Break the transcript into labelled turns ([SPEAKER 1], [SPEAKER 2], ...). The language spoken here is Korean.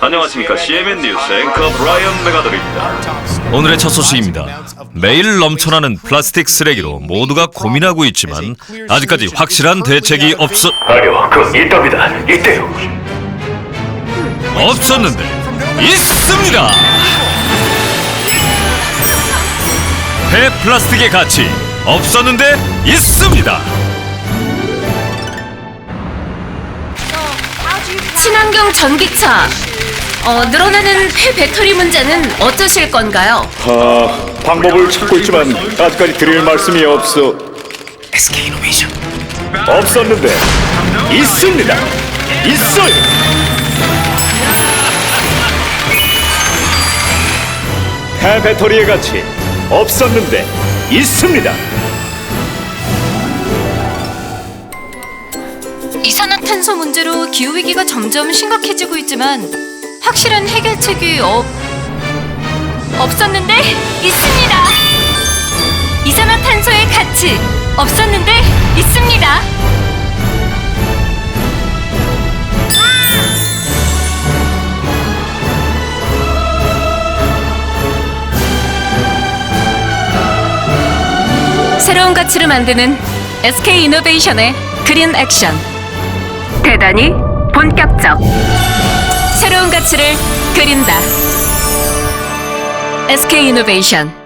[SPEAKER 1] 안녕하십니까 CMN 뉴스 앵커 브라이언 메가더입니다.
[SPEAKER 2] 오늘의 첫 소식입니다. 매일 넘쳐나는 플라스틱 쓰레기로 모두가 고민하고 있지만 아직까지 확실한 대책이 없어
[SPEAKER 1] 아니요, 그건 있답니다. 있대요.
[SPEAKER 2] 없었는데 있습니다. 폐 플라스틱의 가치 없었는데 있습니다.
[SPEAKER 3] 친환경 전기차. 어, 늘어나는 폐 배터리 문제는 어쩌실 건가요?
[SPEAKER 4] 아, 방법을 찾고 있지만 아직까지 드릴 말씀이 없어.
[SPEAKER 2] SK이노베이션
[SPEAKER 4] 없었는데 있습니다. 있어요. 폐 배터리의 가치 없었는데 있습니다.
[SPEAKER 3] 이산화탄소 문제로 기후 위기가 점점 심각해지고 있지만 확실한 해결책이 없 없었는데 있습니다. 이산화탄소의 가치 없었는데 있습니다. 새로운 가치를 만드는 SK 이노베이션의 그린 액션. 대단히 본격적. 새로운 가치를 그린다. SK 이노베이션.